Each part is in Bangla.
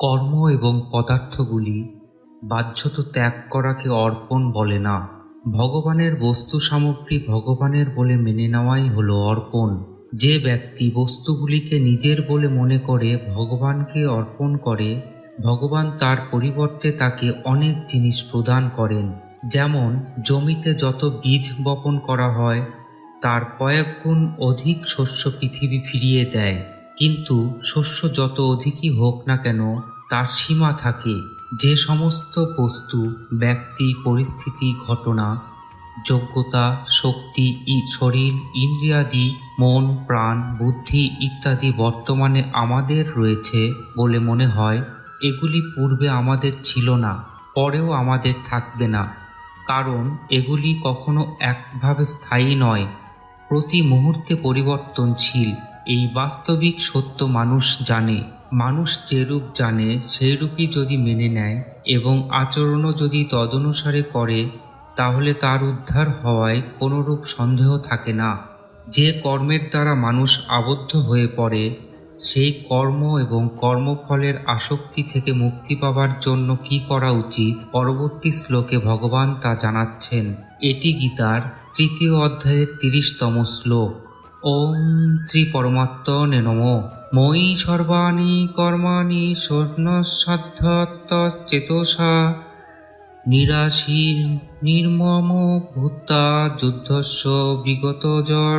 কর্ম এবং পদার্থগুলি বাহ্যত ত্যাগ করাকে অর্পণ বলে না। ভগবানের বস্তু সামগ্রী ভগবানের বলে মেনে নেওয়াই হলো অর্পণ। যে ব্যক্তি বস্তুগুলিকে নিজের বলে মনে করে ভগবানকে অর্পণ করে, ভগবান তার পরিবর্তে তাকে অনেক জিনিস প্রদান করেন। যেমন, জমিতে যত বীজ বপন করা হয়, তার কয়েক গুণ অধিক শস্য পৃথিবী ফিরিয়ে দেয়। কিন্তু শস্য যত অধিকই হোক না কেন তার সীমা থাকে। যে সমস্ত বস্তু, ব্যক্তি, পরিস্থিতি, ঘটনা, যোগ্যতা, শক্তি শরীর, ইন্দ্রিয়াদি, মন, প্রাণ, বুদ্ধি ইত্যাদি বর্তমানে আমাদের রয়েছে বলে মনে হয়। এগুলি পূর্বে আমাদের ছিল না, পরেও আমাদের থাকবে না। কারণ এগুলি কখনো একভাবে স্থায়ী নয়। প্রতি মুহূর্তে পরিবর্তনশীল, এই বাস্তবিক সত্য মানুষ জানে। মানুষ যেরূপ জানে সেই রূপই যদি মেনে নেয় এবং আচরণও যদি তদনুসারে করে, তাহলে তার উদ্ধার হওয়ায় কোনোরূপ সন্দেহ থাকে না। যে কর্মের দ্বারা মানুষ আবদ্ধ হয়ে পড়ে, সেই কর্ম এবং কর্মফলের আসক্তি থেকে মুক্তি পাবার জন্য কি করা উচিত পরবর্তী শ্লোকে ভগবান তা জানাচ্ছেন। এটি গীতার তৃতীয় অধ্যায়ের তিরিশতম শ্লোক। ওম শ্রী পরমাত্মনে নম। মই সর্বাণি কর্মাণি স্বর্ণসাধ্যাত্ম চেতসা নিরাশীর নির্মম ভূতা যুদ্ধস্ব বিগত জ্বর।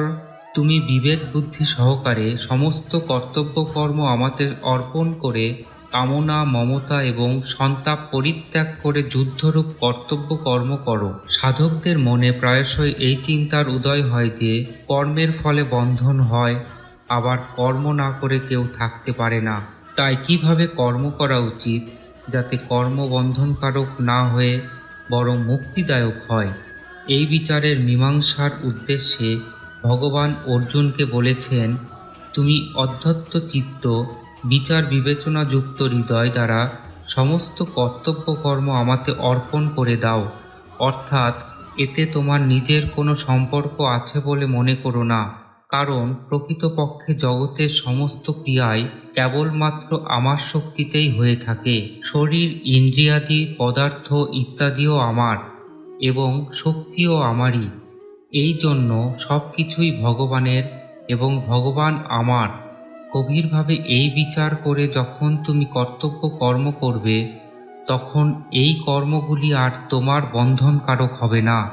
তুমি বিবেক বুদ্ধি সহকারে সমস্ত কর্তব্য কর্ম আমাদের অর্পণ করে কামনা, মমতা এবং সন্তাপ পরিত্যাগ করে যুদ্ধরূপ কর্তব্য কর্ম করো। সাধকদের মনে প্রায়শই এই চিন্তার উদয় হয় যে কর্মের ফলে বন্ধন হয়। আবার কর্ম না করে কেউ থাকতে পারে না। তাই কীভাবে কর্ম করা উচিত যাতে কর্ম বন্ধনকারক না হয়ে বরং মুক্তিদায়ক হয়? এই বিচারের মীমাংসার উদ্দেশ্যে ভগবান অর্জুনকে বলেছেন, তুমি অধ্যত্ত চিত্ত, বিচার বিবেচনাযুক্ত হৃদয় দ্বারা সমস্ত কর্তব্য কর্ম আমাতে অর্পণ করে দাও। অর্থাৎ এতে তোমার নিজের কোনো সম্পর্ক আছে বলে মনে করো না। কারণ প্রকৃতপক্ষে জগতের সমস্ত ক্রিয়াই কেবলমাত্র আমার শক্তিতেই হয়ে থাকে। শরীর, ইন্দ্রিয়াদি, পদার্থ ইত্যাদিও আমার এবং শক্তিও আমারই। এই জন্য সব কিছুই ভগবানের এবং ভগবান আমার। গভীরভাবে এই বিচার করে যখন তুমি কর্তব্য কর্ম করবে, তখন এই কর্মগুলি আর তোমার বন্ধনকারক হবে না,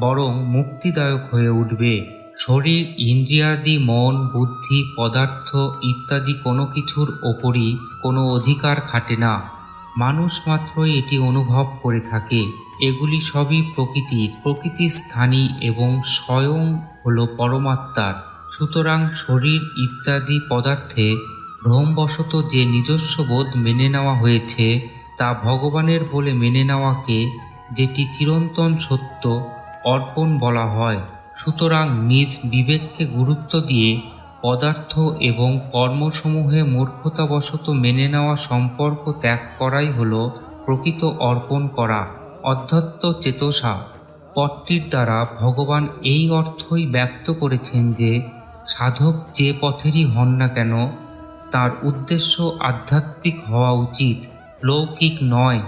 বরং মুক্তিদায়ক হয়ে উঠবে। শরীর, ইন্দ্রিয়াদি, মন, বুদ্ধি, পদার্থ ইত্যাদি কোনো কিছুর ওপরই কোনো অধিকার খাটে না। মানুষ মাত্রই এটি অনুভব করে থাকে। এগুলি সবই প্রকৃতির প্রকৃতির স্থানী এবং স্বয়ং হল পরমাত্মার। সুতরাং শরীর ইত্যাদি পদার্থে ভ্রমবশত যে নিজস্ব বোধ মেনে নেওয়া হয়েছে, তা ভগবানের বলে মেনে নেওয়াকে যেটি চিরন্তন সত্য অর্পণ বলা হয়। সুতরাং নিজ বিবেককে গুরুত্ব দিয়ে পদার্থ এবং কর্মসমূহে মূর্খতাবশত মেনে নেওয়া সম্পর্ক ত্যাগ করাই হল প্রকৃত অর্পণ করা, অধ্যত্ত চেতসা। পথটির দ্বারা ভগবান এই অর্থই ব্যক্ত করেছেন যে, সাধক যে পথেরই হন না কেন, তার উদ্দেশ্য আধ্যাত্মিক হওয়া উচিত, লৌকিক নয়।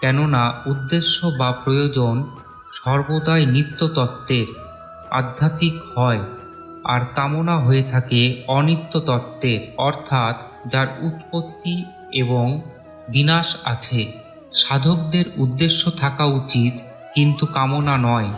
কেননা উদ্দেশ্য বা প্রয়োজন সর্বদাই নিত্য তত্ত্বের আধ্যাত্মিক হয় আর কামনা হয়ে থাকে অনিত্য তত্ত্বের, অর্থাৎ যার উৎপত্তি এবং বিনাশ আছে। সাধকদের উদ্দেশ্য থাকা উচিত, কিন্তু কামনা নয়।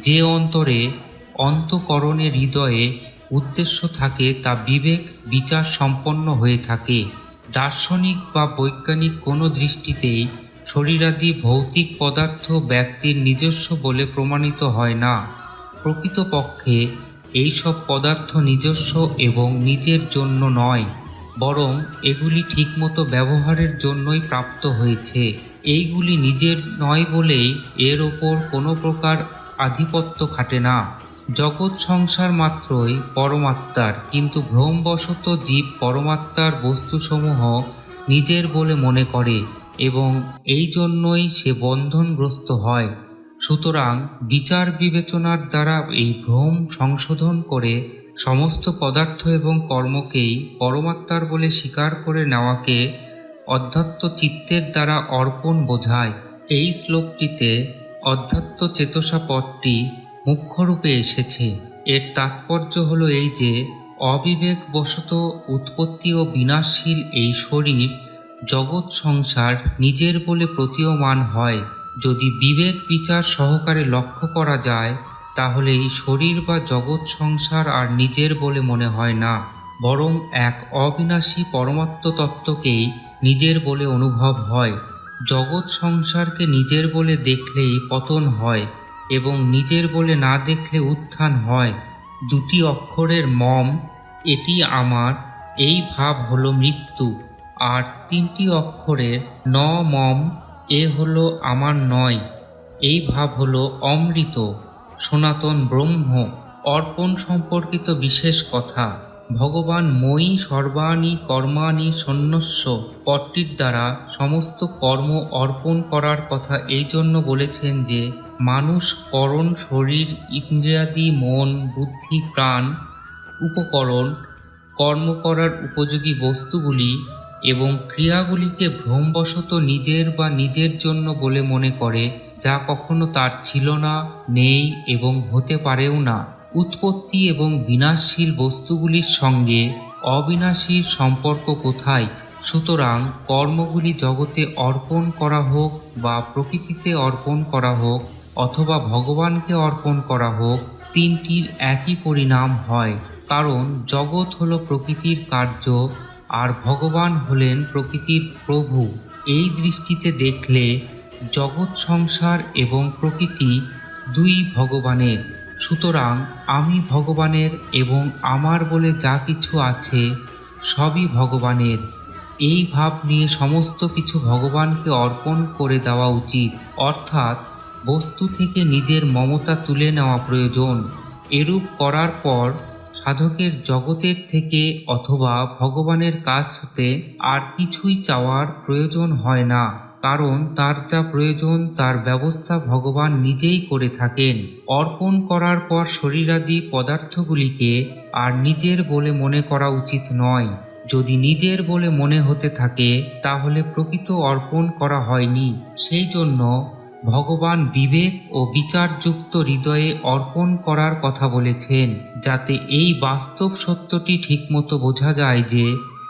যে অন্তরে অন্তকরণের হৃদয়ে উদ্দেশ্য থাকে, তা বিবেক বিচার সম্পন্ন হয়ে থাকে। দার্শনিক বা বৈজ্ঞানিক কোনো দৃষ্টিতেই শরীরাদি ভৌতিক পদার্থ ব্যক্তির নিজস্ব বলে প্রমাণিত হয় না। প্রকৃতপক্ষে এইসব পদার্থ নিজস্ব এবং নিজের জন্য নয়, বরং এগুলি ঠিকমতো ব্যবহারের জন্যই প্রাপ্ত হয়েছে। এইগুলি নিজের নয় বলেই এর ওপর কোনো প্রকার আধিপত্য খাটে না। জগৎ সংসার মাত্রই পরমাত্মার, কিন্তু ভ্রমবশত জীব পরমাত্মার বস্তুসমূহ নিজের বলে মনে করে এবং এই জন্যই সে বন্ধনগ্রস্ত হয়। সুতরাং বিচার বিবেচনার দ্বারা এই ভ্রম সংশোধন করে সমস্ত পদার্থ এবং কর্মকেই পরমাত্মার বলে স্বীকার করে নেওয়াকে অধ্যাত্ম চিত্তের দ্বারা অর্পণ বোঝায়। এই শ্লোকটিতে অধ্যাত্ম চেতসা পদটি মুখ্যরূপে এসেছে। এর তাৎপর্য হল এই যে, অবিবেকবশত উৎপত্তি ও বিনাশশীল এই শরীর জগৎ সংসার নিজের বলে প্রতীয়মান হয়। যদি বিবেক বিচার সহকারে লক্ষ্য করা যায়, তাহলে এই শরীর বা জগৎ সংসার আর নিজের বলে মনে হয় না, বরং এক অবিনাশী পরমাত্ম তত্ত্বকেই নিজের বলে অনুভব হয়। জগৎ সংসারকে নিজের বলে দেখলেই পতন হয় এবং নিজের বলে না দেখলে উত্থান হয়। দুটি অক্ষরের মম, এটি আমার, এই ভাব হলো মৃত্যু। আর তিনটি অক্ষরের ন মম এ হলো আমার নয়, এই ভাব হলো অমৃত, সনাতন ব্রহ্ম, অর্পণ সম্পর্কিত বিশেষ কথা। ভগবান মই সর্বাণী কর্মাণি সন্ন্যস্য, পটটির দ্বারা সমস্ত কর্ম অর্পণ করার কথা এই জন্য বলেছেন যে, মানুষ করণ, শরীর, ইন্দ্রিয়াদি, মন, বুদ্ধি, প্রাণ, উপকরণ, কর্ম করার উপযোগী বস্তুগুলি এবং ক্রিয়াগুলিকে ভ্রমবশত নিজের বা নিজের জন্য বলে মনে করে, যা কখনো তার ছিল না, নেই এবং হতে পারেও না। উৎপত্তি এবং বিনাশশীল বস্তুগুলির সঙ্গে অবিনাশীর সম্পর্ক কোথায়? সুতরাং কর্মগুলি জগতে অর্পণ করা হোক বা প্রকৃতিতে অর্পণ করা হোক অথবা ভগবানকে অর্পণ করা হোক, তিনটির একই পরিণাম হয়। কারণ জগৎ হলো প্রকৃতির কার্য আর ভগবান হলেন প্রকৃতির প্রভু। এই দৃষ্টিতে দেখলে জগৎ সংসার এবং প্রকৃতি দুই ভগবানের। সুতরাং আমি ভগবানের এবং আমার বলে যা কিছু আছে সবই ভগবানের। এই ভাব নিয়ে সমস্ত কিছু ভগবানকে অর্পণ করে দেওয়া উচিত। অর্থাৎ বস্তু থেকে নিজের মমতা তুলে নেওয়া প্রয়োজন। এরূপ করার পর সাধকের জগতের থেকে অথবা ভগবানের কাছ হতে আর কিছুই চাওয়ার প্রয়োজন হয় না, কারণ তার যা প্রয়োজন তার ব্যবস্থা ভগবান নিজেই করে থাকেন। অর্পণ করার পর শরীরাদি পদার্থগুলিকে আর নিজের বলে মনে করা উচিত নয়। যদি নিজের বলে মনে হতে থাকে, তাহলে প্রকৃত অর্পণ করা হয়নি। সেই জন্য ভগবান বিবেক ও বিচারযুক্ত হৃদয়ে অর্পণ করার কথা বলেছেন, যাতে এই বাস্তব সত্যটি ঠিকমতো বোঝা যায় যে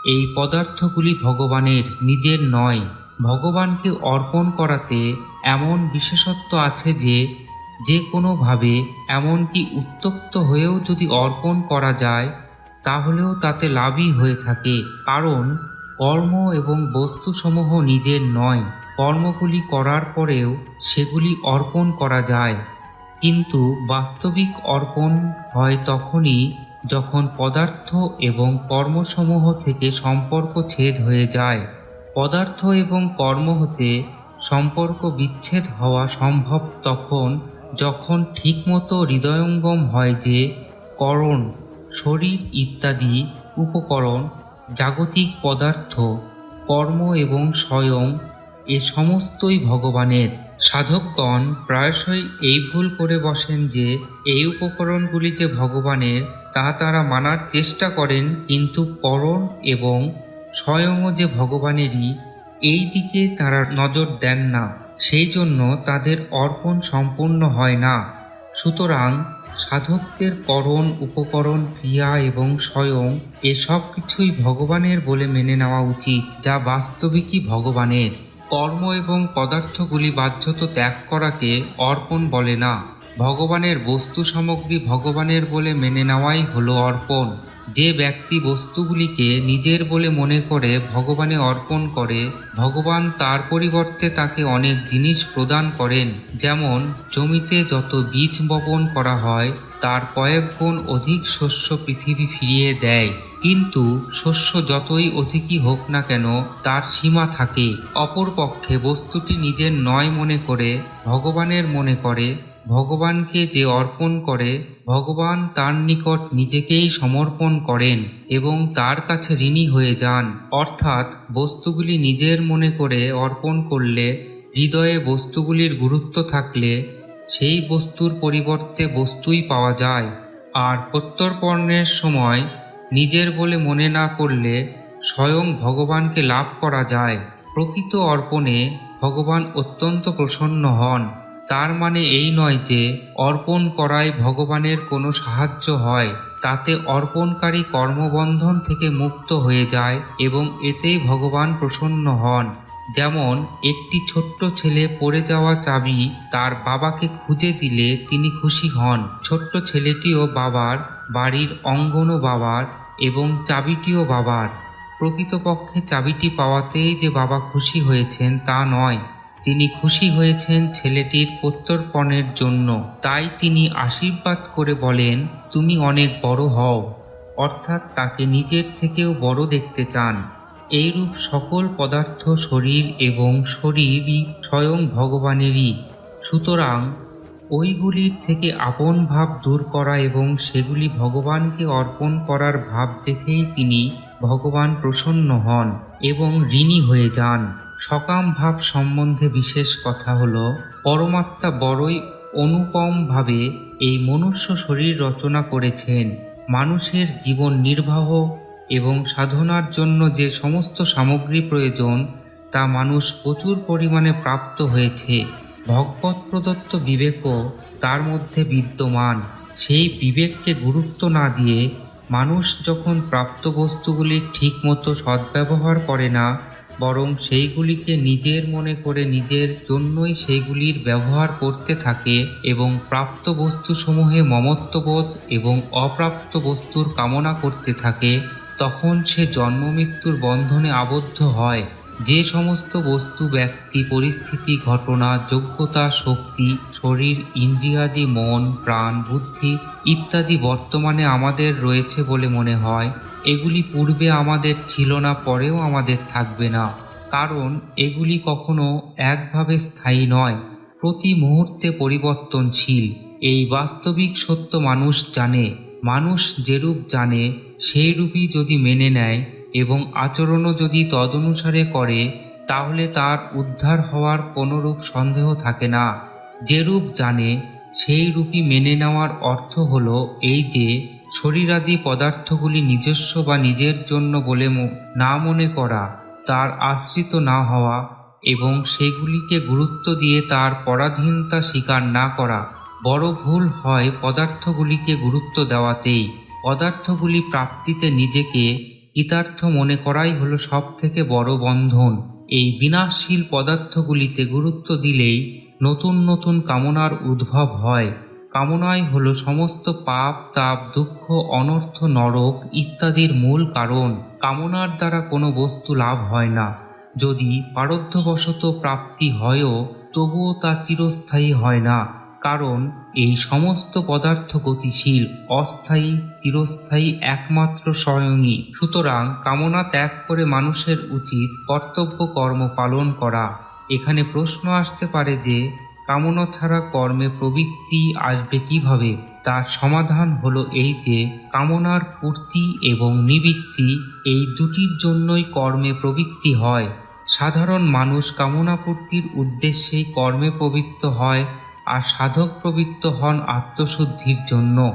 এই পদার্থগুলি ভগবানের নিজের নয়। ভগবানকে অর্পণ করাতে এমন বিশেষত্ব আছে যে যে কোনোভাবে এমনকি উত্তপ্ত হয়েও যদি অর্পণ করা যায়, তাহলেও তাতে লাভই হয়ে থাকে, কারণ কর্ম এবং বস্তুসমূহ নিজের নয়। কর্মগুলি করার পরেও সেগুলি অর্পণ করা যায়। কিন্তু বাস্তবিক অর্পণ হয় তখনই যখন পদার্থ এবং কর্মসমূহ থেকে সম্পর্ক ছেদ হয়ে যায়। পদার্থ এবং কর্ম হতে সম্পর্ক বিচ্ছেদ হওয়া সম্ভব তখন যখন ঠিকমতো হৃদয়ঙ্গম হয় যে করণ, শরীর ইত্যাদি উপকরণ, জাগতিক পদার্থ, কর্ম এবং স্বয়ং এ সমস্তই ভগবানের। সাধকগণ প্রায়শই এই ভুল করে বসেন যে, এই উপকরণগুলি যে ভগবানের, তা তারা মানার চেষ্টা করেন, কিন্তু করণ এবং স্বয়ংও যে ভগবানেরই, এই দিকে তারা নজর দেন না। সেই জন্য তাদের অর্পণ সম্পূর্ণ হয় না। সুতরাং সাধকদের করণ উপকরণ, ক্রিয়া এবং স্বয়ং এসব কিছুই ভগবানের বলে মেনে নেওয়া উচিত, যা বাস্তবিকই ভগবানের। কর্ম এবং পদার্থগুলি বাধ্যত ত্যাগ করাকে অর্পণ বলে না। ভগবানের বস্তু সামগ্রী ভগবানের বলে মেনে নেওয়াই হলো অর্পণ। যে ব্যক্তি বস্তুগুলিকে নিজের বলে মনে করে ভগবানে অর্পণ করে, ভগবান তার পরিবর্তে তাকে অনেক জিনিস প্রদান করেন, যেমন জমিতে যত বীজ বপন করা হয়, তার কয়েক গুণ অধিক শস্য পৃথিবী ফিরিয়ে দেয়। কিন্তু শস্য যতই অধিকই হোক না কেন, তার সীমা থাকে। অপরপক্ষে বস্তুটি নিজের নয় মনে করে, ভগবানের মনে করে ভগবানকে যে অর্পণ করে, ভগবান তার নিকট নিজেকেই সমর্পণ করেন এবং তার কাছে ঋণী হয়ে যান। অর্থাৎ বস্তুগুলি নিজের মনে করে অর্পণ করলে, হৃদয়ে বস্তুগুলির গুরুত্ব থাকলে, সেই বস্তুর পরিবর্তে বস্তুই পাওয়া যায়। আর প্রত্যর্পণের সময় নিজের বলে মনে না করলে স্বয়ং ভগবানকে লাভ করা যায়। প্রকৃত অর্পণে ভগবান অত্যন্ত প্রসন্ন হন। তার মানে এই নয় যে অর্পণ করায় ভগবানের কোনো সাহায্য হয়, তাতে অর্পণকারী কর্মবন্ধন থেকে মুক্ত হয়ে যায় এবং এতেই ভগবান প্রসন্ন হন। যেমন, একটি ছোট্ট ছেলে পড়ে যাওয়া চাবি তার বাবাকে খুঁজে দিলে তিনি খুশি হন। ছোট্ট ছেলেটিও বাবার, বাড়ির অঙ্গনও বাবার এবং চাবিটিও বাবার। প্রকৃতপক্ষে চাবিটি পাওয়াতেই যে বাবা খুশি হয়েছেন তা নয়। তিনি খুশি হয়েছেন ছেলেটির প্রত্যর্পণের জন্য। তাই তিনি আশীর্বাদ করে বলেন, তুমি অনেক বড় হও। অর্থাৎ তাকে নিজের থেকেও বড় দেখতে চান। এইরূপ সকল পদার্থ শরীর এবং শরীরই স্বয়ং ভগবানেরই। সুতরাং ওইগুলির থেকে আপন ভাব দূর করা এবং সেগুলি ভগবানকে অর্পণ করার ভাব দেখেই তিনি ভগবান প্রসন্ন হন এবং ঋণী হয়ে যান। সকাম ভাব সম্বন্ধে বিশেষ কথা হল, পরমাত্মা বড়ই অনুপমভাবে এই মনুষ্য শরীর রচনা করেছেন। মানুষের জীবন নির্বাহ এবং সাধনার জন্য যে সমস্ত সামগ্রী প্রয়োজন, তা মানুষ প্রচুর পরিমাণে প্রাপ্ত হয়েছে। ভগবত প্রদত্ত বিবেকও তার মধ্যে বিদ্যমান। সেই বিবেককে গুরুত্ব না দিয়ে মানুষ যখন প্রাপ্ত বস্তুগুলির ঠিকমতো সদ্ব্যবহার করে না বরং সেইগুলিকে নিজের মনে করে নিজের জন্যই সেইগুলির ব্যবহার করতে থাকে এবং প্রাপ্ত বস্তুসমূহে মমত্ববোধ এবং অপ্রাপ্ত বস্তুর কামনা করতে থাকে, তখন সে জন্মমৃত্যুর বন্ধনে আবদ্ধ হয়। যে সমস্ত বস্তু, ব্যক্তি, পরিস্থিতি, ঘটনা, যোগ্যতা, শক্তি, শরীর, ইন্দ্রিয়াদি, মন, প্রাণ, বুদ্ধি ইত্যাদি বর্তমানে আমাদের রয়েছে বলে মনে হয় এগুলি পূর্বে আমাদের ছিল না, পরেও আমাদের থাকবে না। কারণ এগুলি কখনো একভাবে স্থায়ী নয়, প্রতি মুহূর্তে পরিবর্তনশীল। এই বাস্তবিক সত্য মানুষ জানে, মানুষ যেরূপ জানে সেই রূপই যদি মেনে নেয় এবং আচরণও যদি তদনুসারে করে, তাহলে তার উদ্ধার হওয়ার কোনোরূপ সন্দেহ থাকে না। যেরূপ জানে সেই রূপই মেনে নেওয়ার অর্থ হলো এই যে শরীরাদি পদার্থগুলি নিজস্ব বা নিজের জন্য বলে না মনে করা, তার আশ্রিত না হওয়া এবং সেগুলিকে গুরুত্ব দিয়ে তার পরাধীনতা স্বীকার না করা। বড় ভুল হয় পদার্থগুলিকে গুরুত্ব দেওয়াতেই। পদার্থগুলি প্রাপ্তিতে নিজেকে কৃতার্থ মনে করাই হলো সব থেকে বড় বন্ধন। এই বিনাশশীল পদার্থগুলিতে গুরুত্ব দিলেই নতুন নতুন কামনার উদ্ভব হয়। কামনাই হলো সমস্ত পাপ, তাপ, দুঃখ, অনর্থ, নরক ইত্যাদির মূল কারণ। কামনার দ্বারা কোনো বস্তু লাভ হয় না। যদি পারধ্যবশত প্রাপ্তি হয়ও, তবুও তা চিরস্থায়ী হয় না। কারণ এই সমস্ত পদার্থ গতিশীল, অস্থায়ী, চিরস্থায়ী একমাত্র স্বয়ংই। সুতরাং কামনা ত্যাগ করে মানুষের উচিত কর্তব্য কর্ম পালন করা। এখানে প্রশ্ন আসতে পারে যে কামনা ছাড়া কর্মে প্রবৃত্তি আসবে কীভাবে? তার সমাধান হলো এই যে, কামনার পূর্তি এবং নিবৃত্তি এই দুটির জন্যই কর্মে প্রবৃত্তি হয়। সাধারণ মানুষ কামনা পূর্তির উদ্দেশ্যেই কর্মে প্রবৃত্ত হয় আর সাধক প্রবৃত্ত হন আত্মশুদ্ধির জন্য।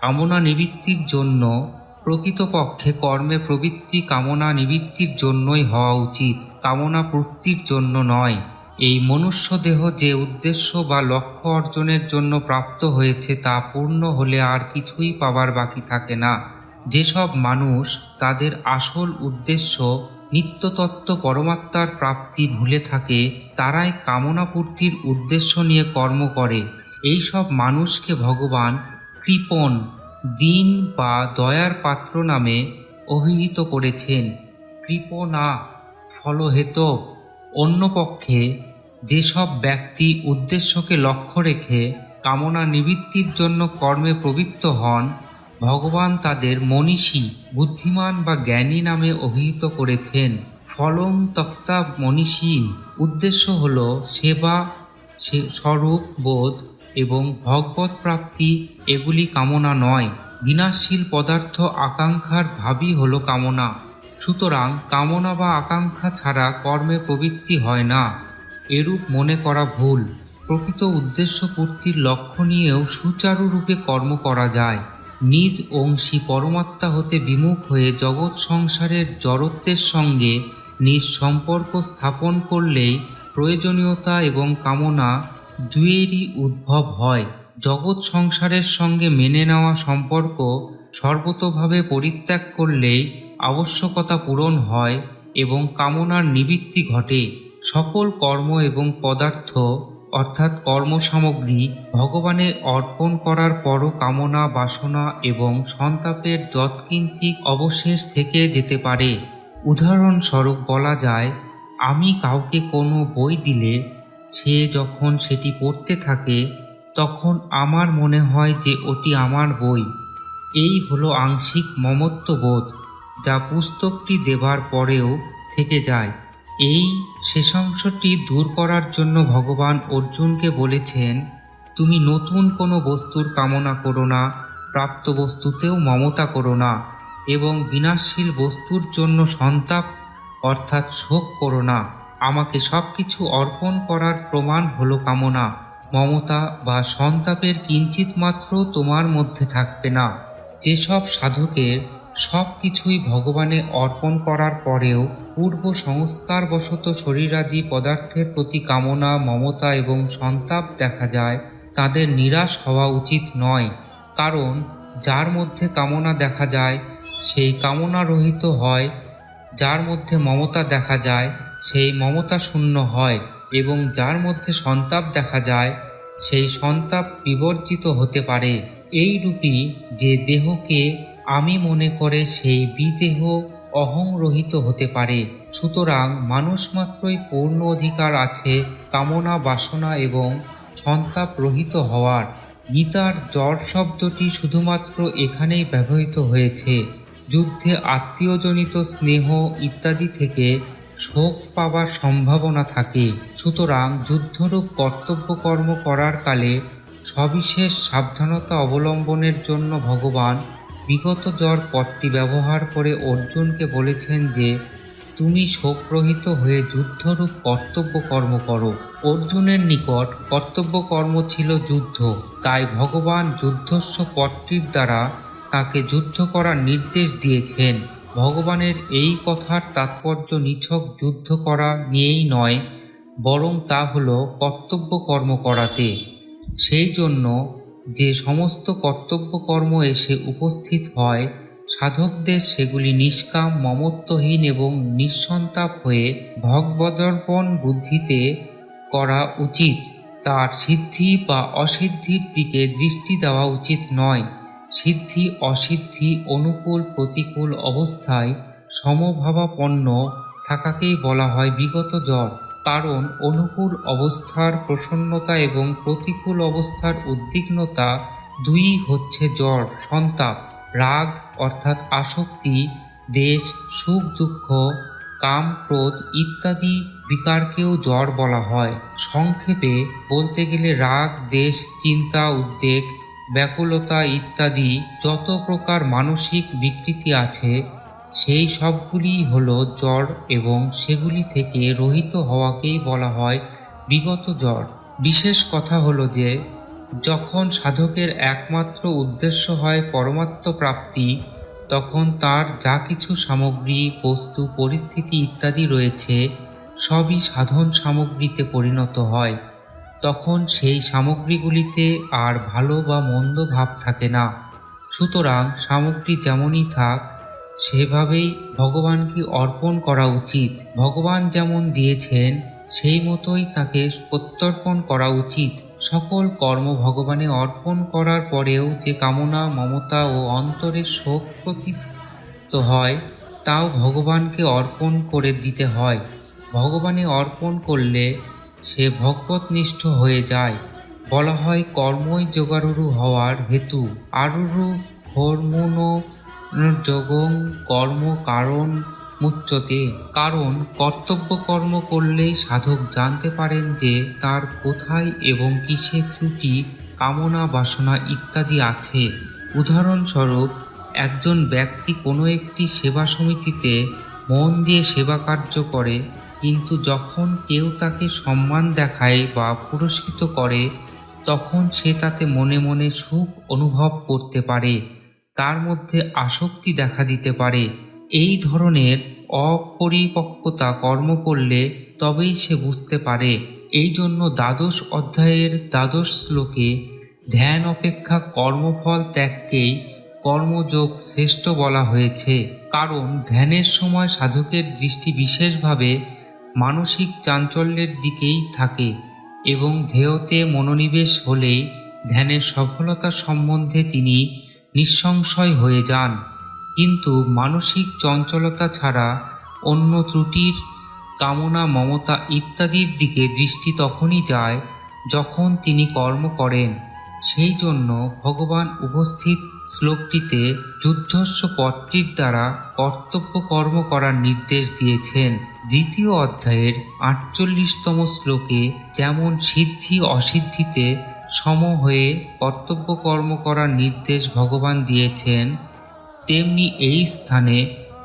কামনা নিবৃত্তির জন্য প্রকৃতপক্ষে কর্মে প্রবৃত্তি কামনা নিবৃত্তির জন্যই হওয়া উচিত। কামনা পূর্তির জন্য নয়। এই মনুষ্য দেহ যে উদ্দেশ্য বা লক্ষ্য অর্জনের জন্য প্রাপ্ত হয়েছে তা পূর্ণ হলে আর কিছুই পাবার বাকি থাকে না। যেসব মানুষ তাদের আসল উদ্দেশ্য নিত্যতত্ত্ব পরমাত্মার প্রাপ্তি ভুলে থাকে, তারাই কামনা পূর্তির উদ্দেশ্য নিয়ে কর্ম করে। এই সব মানুষকে ভগবান কৃপণ, দিন বা দয়ার পাত্র নামে অভিহিত করেছেন। কৃপণা ফলহেত অন্যপক্ষে যেসব ব্যক্তি উদ্দেশ্যকে লক্ষ্য রেখে কামনা নিবৃত্তির জন্য কর্মে প্রবৃত্ত হন, ভগবান তাদের মনীষী, বুদ্ধিমান বা জ্ঞানী নামে অভিহিত করেছেন। ফলং তক্তা মনীষী উদ্দেশ্য হল সেবা স্বরূপ, বোধ এবং ভগবত প্রাপ্তি, এগুলি কামনা নয়। বিনাশশীল পদার্থ আকাঙ্ক্ষার ভাবই হল কামনা। সুতরাং কামনা বা আকাঙ্ক্ষা ছাড়া কর্মে প্রবৃত্তি হয় না। এরূপ মনে করা ভুল। প্রকৃত উদ্দেশ্য পূর্তির লক্ষ্য নিয়েও সুচারুরূপে কর্ম করা যায়। নিজ অংশী পরমাত্মা হতে বিমুখ হয়ে জগৎ সংসারের জড়ত্বের সঙ্গে নিজ সম্পর্ক স্থাপন করলেই প্রয়োজনীয়তা এবং কামনা দুয়েরই উদ্ভব হয়। জগৎ সংসারের সঙ্গে মেনে নেওয়া সম্পর্ক সর্বতোভাবে পরিত্যাগ করলেই আবশ্যকতা পূরণ হয় এবং কামনার নিবৃত্তি ঘটে। সকল কর্ম এবং পদার্থ, অর্থাৎ কর্মসামগ্রী, ভগবানে অর্পণ করার পরও কামনা বাসনা এবং সন্তাপের যৎকিঞ্চিত অবশেষ থেকে যেতে পারে। উদাহরণস্বরূপ বলা যায়, আমি কাউকে কোনো বই দিলে সে যখন সেটি পড়তে থাকে, তখন আমার মনে হয় যে ওটি আমার বই। এই হলো আংশিক মমত্ববোধ, যা পুস্তকটি দেবার পরেও থেকে যায়। এই শেষাংশটি দূর করার জন্য ভগবান অর্জুনকে বলেছেন, তুমি নতুন কোনো বস্তুর কামনা করো না, প্রাপ্ত বস্তুতেও মমতা করো না এবং বিনাশশীল বস্তুর জন্য সন্তাপ অর্থাৎ শোক করো না। আমাকে সব কিছু অর্পণ করার প্রমাণ হলো কামনা। মমতা বা সন্তাপের কিঞ্চিত মাত্র তোমার মধ্যে থাকবে না। যেসব সাধকের সব কিছুই ভগবানে অর্পণ করার পরেও পূর্ব সংস্কারবশত শরীরাদি পদার্থের প্রতি কামনা, মমতা এবং সন্তাপ দেখা যায়, তাদের নিরাশ হওয়া উচিত নয়। কারণ যার মধ্যে কামনা দেখা যায়, সেই কামনা রহিত হয়, যার মধ্যে মমতা দেখা যায়, সেই মমতা শূন্য হয় এবং যার মধ্যে সন্তাপ দেখা যায়, সেই সন্তাপ বিবর্জিত হতে পারে। এই রূপী যে দেহকে আমি মনে করে সেই বিদেহ অহংরহিত হতে পারে। সুতরাং মানুষ মাত্রই পূর্ণ অধিকার আছে, কামনা, বাসনা এবং সন্তাপ রহিত হওয়ার। গীতার জ্বর শব্দটি শুধুমাত্র এখানেই ব্যবহৃত হয়েছে। যুদ্ধে আত্মীয়জনিত স্নেহ ইত্যাদি থেকে শোক পাবার সম্ভাবনা থাকে। সুতরাং যুদ্ধরূপ কর্তব্য কর্ম করার কালে সবিশেষ সাবধানতা অবলম্বনের জন্য ভগবান বিগত জ্বর পটটি ব্যবহার করে অর্জুনকে বলেছেন যে, তুমি শোকরহিত হয়ে যুদ্ধরূপ কর্তব্য কর্ম করো। অর্জুনের নিকট কর্তব্য কর্ম ছিল যুদ্ধ। তাই ভগবান যুদ্ধস্ব পটটির দ্বারা তাকে যুদ্ধ করার নির্দেশ দিয়েছেন। ভগবানের এই কথার তাৎপর্য নিছক যুদ্ধ করা নিয়েই নয়, বরং তা হলো কর্তব্য কর্ম করাতে। সেই জন্য যে সমস্ত কর্তব্য কর্ম এসে উপস্থিত হয়, সাধকদের সেগুলি নিষ্কাম, মমত্বহীন এবং নিঃসন্তাপ হয়ে ভগবদর্পণ বুদ্ধিতে করা উচিত। তার সিদ্ধি বা অসিদ্ধির দিকে দৃষ্টি দেওয়া উচিত নয়। সিদ্ধি, অসিদ্ধি, অনুকূল, প্রতিকূল অবস্থায় সমভাবাপন্ন থাকাকেই বলা হয় বিগত জ্বর। কারণ অনুকূল অবস্থার প্রসন্নতা এবং প্রতিকূল অবস্থার উদ্বিগ্নতা দুই হচ্ছে জ্বর, সন্তাপ, রাগ অর্থাৎ আসক্তি, দেশ, সুখ, দুঃখ, কাম, ক্রোধ ইত্যাদি বিকারকেও জ্বর বলা হয়। সংক্ষেপে বলতে গেলে রাগ, দেশ, চিন্তা, উদ্বেগ, ব্যাকুলতা ইত্যাদি যত প্রকার মানসিক বিকৃতি আছে সেই সবগুলি হলো জ্বর এবং সেগুলি থেকে রহিত হওয়াকেই বলা হয় বিগত জ্বর। বিশেষ কথা হলো যে, যখন সাধকের একমাত্র উদ্দেশ্য হয় পরমাত্ম প্রাপ্তি, তখন তার যা কিছু সামগ্রী, বস্তু, পরিস্থিতি ইত্যাদি রয়েছে, সবই সাধন সামগ্রীতে পরিণত হয়। তখন সেই সামগ্রীগুলিতে আর ভালো বা মন্দ ভাব থাকে না। সুতরাং সামগ্রী যেমনই থাক সেভাবেই ভগবানকে অর্পণ করা উচিত। ভগবান যেমন দিয়েছেন, সেই মতোই তাকে প্রত্যর্পণ করা উচিত। সকল কর্ম ভগবানে অর্পণ করার পরেও যে কামনা, মমতা ও অন্তরের শোক প্রতীত হয়, তাও ভগবানকে অর্পণ করে দিতে হয়। ভগবানে অর্পণ করলে সে ভগবতনিষ্ঠ হয়ে যায়। বলা হয় কর্মই যোগারুরু হওয়ার হেতু। আরুরু হরমোন যোগং কর্ম কারণ মুচ্যতে। কারণ কর্তব্য কর্ম করলেই সাধক জানতে পারেন যে তার কোথায় এবং কিসে ত্রুটি, কামনা, বাসনা ইত্যাদি আছে। উদাহরণস্বরূপ, একজন ব্যক্তি কোনো একটি সেবা সমিতিতে মন দিয়ে সেবা কার্য করে, কিন্তু যখন কেউ তাকে সম্মান দেখায় বা পুরস্কৃত করে, তখন সে তাতে মনে মনে সুখ অনুভব করতে পারে। তার মধ্যে আসক্তি দেখা দিতে পারে? এই ধরনের অপরিপক্কতা কর্ম করলে তবেই সে বুঝতে পারে। এই জন্য দ্বাদশ অধ্যায়ের দ্বাদশ শ্লোকে ধ্যান অপেক্ষা কর্মফল ত্যাগকেই কর্মযোগ শ্রেষ্ঠ বলা হয়েছে। কারণ ধ্যানের সময় সাধকের দৃষ্টি বিশেষভাবে মানসিক চাঞ্চল্যের দিকেই থাকে এবং ধ্যেয়তে মনোনিবেশ হলেই ধ্যানের সফলতা সম্বন্ধে তিনি নিঃসংশয় হয়ে যান। কিন্তু মানসিক চঞ্চলতা ছাড়া অন্য ত্রুটির কামনা, মমতা ইত্যাদির দিকে দৃষ্টি তখনই যায় যখন তিনি কর্ম করেন। সেই জন্য ভগবান উপস্থিত শ্লোকটিতে যুদ্ধস্ব পটটির দ্বারা কর্তব্য কর্ম করার নির্দেশ দিয়েছেন। দ্বিতীয় অধ্যায়ের আটচল্লিশতম শ্লোকে যেমন সিদ্ধি অসিদ্ধিতে সম হয়ে কর্তব্য কর্ম করার নির্দেশ ভগবান দিয়েছেন, তেমনি এই স্থানে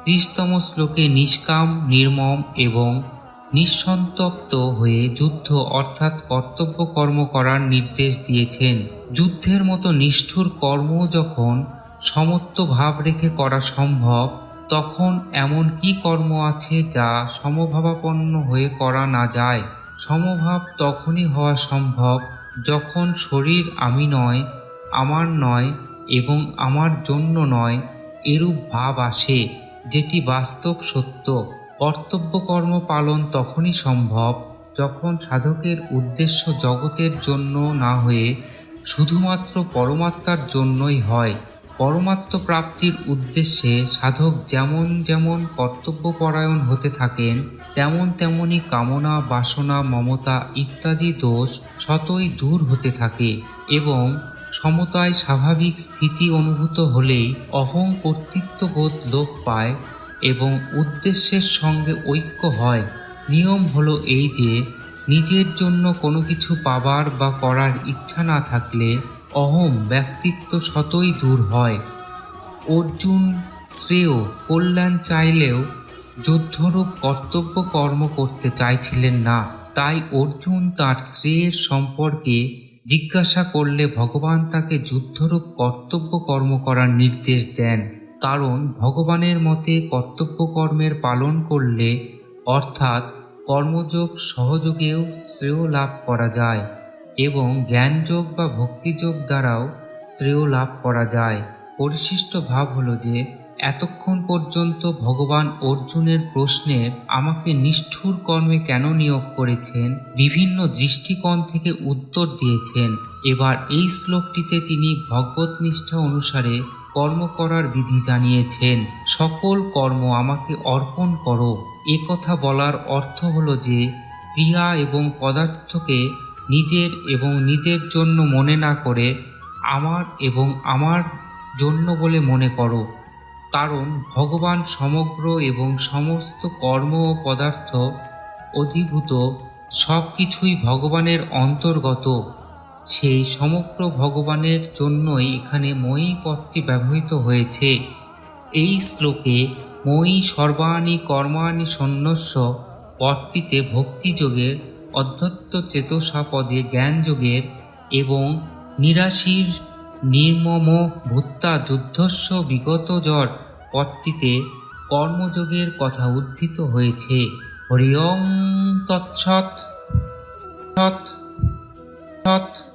ত্রিশতম শ্লোকে নিষ্কাম, নির্মম এবং নিঃসন্তপ্ত হয়ে যুদ্ধ অর্থাৎ কর্তব্য কর্ম করার নির্দেশ দিয়েছেন। যুদ্ধের মতো নিষ্ঠুর কর্ম যখন সমত্ব ভাব রেখে করা সম্ভব, তখন এমন কি কর্ম আছে যা সমভাবাপন্ন হয়ে করা না যায়? সমভাব তখনই হওয়া সম্ভব যখন শরীর আমি নয়, আমার নয় এবং আমার জন্য নয়, এরূপ ভাব আসে, যেটি বাস্তব সত্য। কর্তব্যকর্ম পালন তখনই সম্ভব যখন সাধকের উদ্দেশ্য জগতের জন্য না হয়ে শুধুমাত্র পরমাত্মার জন্যই হয়। পরমাত্ম প্রাপ্তির উদ্দেশ্যে সাধক যেমন যেমন কর্তব্যপরায়ণ হতে থাকেন, তেমন তেমনই কামনা, বাসনা, মমতা ইত্যাদি দোষ শতই দূর হতে থাকে এবং সমতায় স্বাভাবিক স্থিতি অনুভূত হলেই অহং কর্তৃত্ববোধ লোপ পায় এবং উদ্দেশ্যের সঙ্গে ঐক্য হয়। নিয়ম হলো এই যে, নিজের জন্য কোনো কিছু পাবার বা করার ইচ্ছা না থাকলে অহম ব্যক্তিত্ব শতই দূর হয়। অর্জুন শ্রেয় কল্যাণ চাইলেও যুদ্ধরূপ কর্তব্য কর্ম করতে চাইছিলেন না। তাই অর্জুন তার শ্রেয়ের সম্পর্কে জিজ্ঞাসা করলে ভগবান তাকে যুদ্ধরূপ কর্তব্য কর্ম করার নির্দেশ দেন। কারণ ভগবানের মতে কর্তব্য কর্মের পালন করলে অর্থাৎ কর্মযোগ সহযোগেও শ্রেয় লাভ করা যায়। এবং জ্ঞানযোগ বা ভক্তিযোগ দ্বারাও শ্রেয় লাভ করা যায়। পরিশিষ্ট ভাব হলো যে, এতক্ষণ পর্যন্ত ভগবান অর্জুনের প্রশ্নের আমাকে নিষ্ঠুর কর্মে কেন নিয়োগ করেছেন, বিভিন্ন দৃষ্টিকোণ থেকে উত্তর দিয়েছেন। এবার এই শ্লোকটিতে তিনি ভগবত নিষ্ঠা অনুসারে কর্ম করার বিধি জানিয়েছেন, সকল কর্ম আমাকে অর্পণ করো। এ কথা বলার অর্থ হলো যে, ক্রিয়া এবং পদার্থকে নিজের এবং নিজের জন্য মনে না করে আমার এবং আমার জন্য বলে মনে করো। কারণ ভগবান সমগ্র এবং সমস্ত কর্ম ও পদার্থ অধিভূত সব কিছুই ভগবানের অন্তর্গত। সেই সমগ্র ভগবানের জন্যই এখানে মই পদটি ব্যবহৃত হয়েছে। এই শ্লোকে মই সর্বাণী কর্মাণি সন্ন্যস্য পদটিতে ভক্তিযোগের অধ্যত্ত চেতসা পদে জ্ঞানযোগের এবং নিরাশির নির্মম ভূত্তা যুদ্ধস্ব বিগত জট পটটিতে কর্মযোগের কথা উদ্ধৃত হয়েছে। হরিয়ং তৎসৎ সৎ সৎ